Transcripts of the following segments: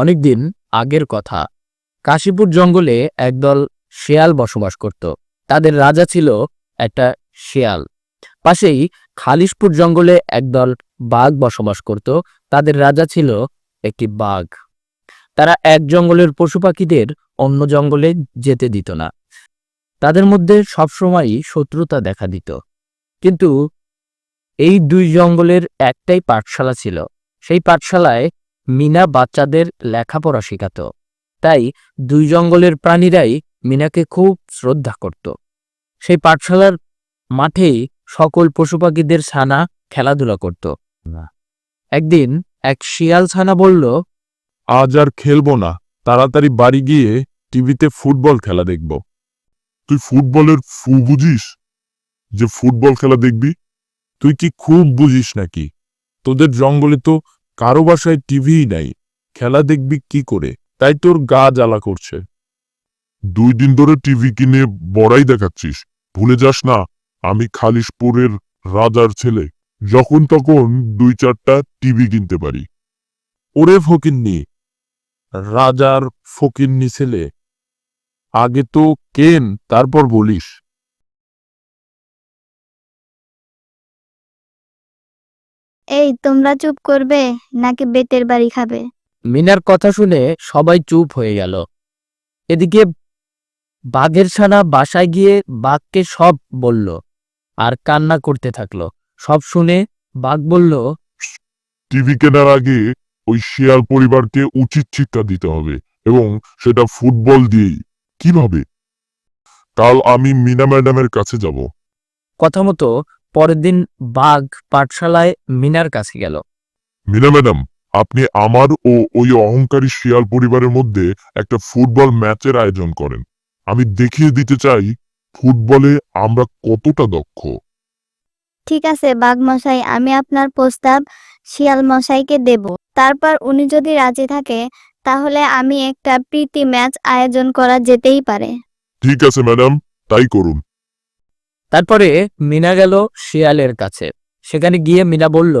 অনেকদিন আগের কথা। কাশীপুর জঙ্গলে একদল শেয়াল বসবাস করত। তাদের রাজা ছিল একটা শেয়াল। পাশেই খালিশপুর জঙ্গলে একদল বাঘ বসবাস করত। তাদের রাজা ছিল একটি বাঘ। তারা এক জঙ্গলের পশু পাখিদের অন্য জঙ্গলে যেতে দিত না। তাদের মধ্যে সবসময়ই শত্রুতা দেখা দিত। কিন্তু এই দুই জঙ্গলের একটাই পাঠশালা ছিল। সেই পাঠশালায় মিনা বাচ্চাদের লেখাপড়া শেখাত। তাই দুই জঙ্গলের প্রাণীরাই মিনাকে খুব শ্রদ্ধা করত। সেই পাঠশালার মাঠেই সকল পশু পাখিদের ছানা খেলাধুলা করত। একদিন এক শিয়াল ছানা বলল, আজ আর খেলব না, তাড়াতাড়ি বাড়ি গিয়ে টিভিতে ফুটবল খেলা দেখব। তুই ফুটবলের ফু বুঝিস? যে ফুটবল খেলা দেখবি? তুই কি খুব বুঝিস নাকি? তোদের জঙ্গলে তো কারও বাসায় টিভিই নাই খেলা দেখবি কি করে? তাই তোর গা জ্বালা করছে। দুই দিন ধরে টিভি কিনে বড়াই দেখাচ্ছিস ভুলে যাস না আমি খালিশপুরের রাজার ছেলে। যখন তখন দুই চারটা টিভি কিনতে পারি। ওরে ফকিন্নি রাজার ফকিন্নি ছেলে। আগে তো কেন তারপর বলিস। এই তোমরা চুপ করবে নাকি বেতের বাড়ি খাবে? মিনার কথা শুনে সবাই চুপ হয়ে গেল। এদিকে বাঘের ছানা বাসায় গিয়ে বাঘকে সব বলল আর কান্না করতে থাকল। সব শুনে বাঘ বলল টিভি কেনার আগে ওই শিয়াল পরিবারকে উচিত শিক্ষা দিতে হবে এবং সেটা ফুটবল দিয়েই। কীভাবে? কাল আমি মিনা ম্যাডামের কাছে যাব। কথা মতো পরের দিন বাঘ পাঠশালায় মিনার কাছে গেল। মিনা ম্যাডাম আপনি আমার ও ওই অহংকারী শিয়াল পরিবারের মধ্যে একটা ফুটবল ম্যাচের আয়োজন করেন। আমি দেখিয়ে দিতে চাই ফুটবলে আমরা কতটা দক্ষ। ঠিক আছে বাঘ মশাই আমি আপনার প্রস্তাব শিয়াল মশাইকে দেব। তারপর উনি যদি রাজি থাকে তাহলে আমি একটা প্রীতি ম্যাচ আয়োজন করা যেতেই পারে। ঠিক আছে ম্যাডাম তাই করুন। তারপরে মিনা গেল শিয়ালের কাছে। সেখানে গিয়ে মিনা বলল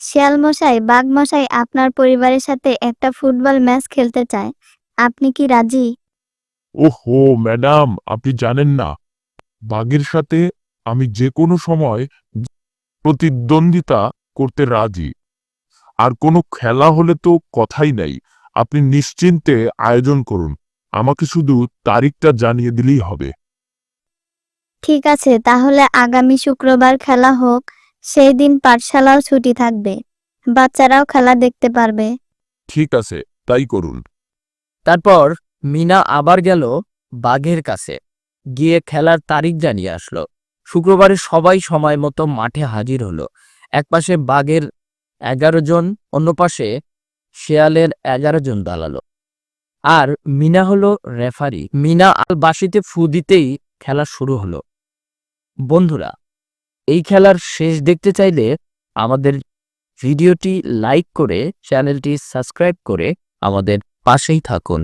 শিয়াল মশাই বাঘ মশাই আপনার পরিবারের সাথে একটা ফুটবল ম্যাচ খেলতে চায়। আপনি কি রাজি? ওহো ম্যাডাম আপনি জানেন না। বাঘের সাথে আমি যে কোনো সময় প্রতিদ্বন্দ্বিতা করতে রাজি। আর কোনো খেলা হলে তো কথাই নাই। আপনি নিশ্চিন্তে আয়োজন করুন। আমাকে শুধু তারিখটা জানিয়ে দিলেই হবে। ঠিক আছে তাহলে আগামী শুক্রবার খেলা হোক সেই দিন পাঠশালাও ছুটি থাকবে। বাচ্চারাও খেলা দেখতে পারবে। ঠিক আছে তাই করুন। তারপর মিনা আবার গেল বাঘের কাছে। গিয়ে খেলার তারিখ জানিয়ে আসলো। শুক্রবারে সবাই সময় মতো মাঠে হাজির হলো। একপাশে বাঘের এগারো জন অন্য পাশে শেয়ালের এগারো জন দাঁড়াল আর মিনা হলো রেফারি। মিনা আল বাসিতে ফু দিতেই খেলা শুরু হলো। বন্ধুরা, এই খেলার শেষ দেখতে চাইলে আমাদের ভিডিওটি লাইক করে চ্যানেলটি সাবস্ক্রাইব করে আমাদের পাশেই থাকুন।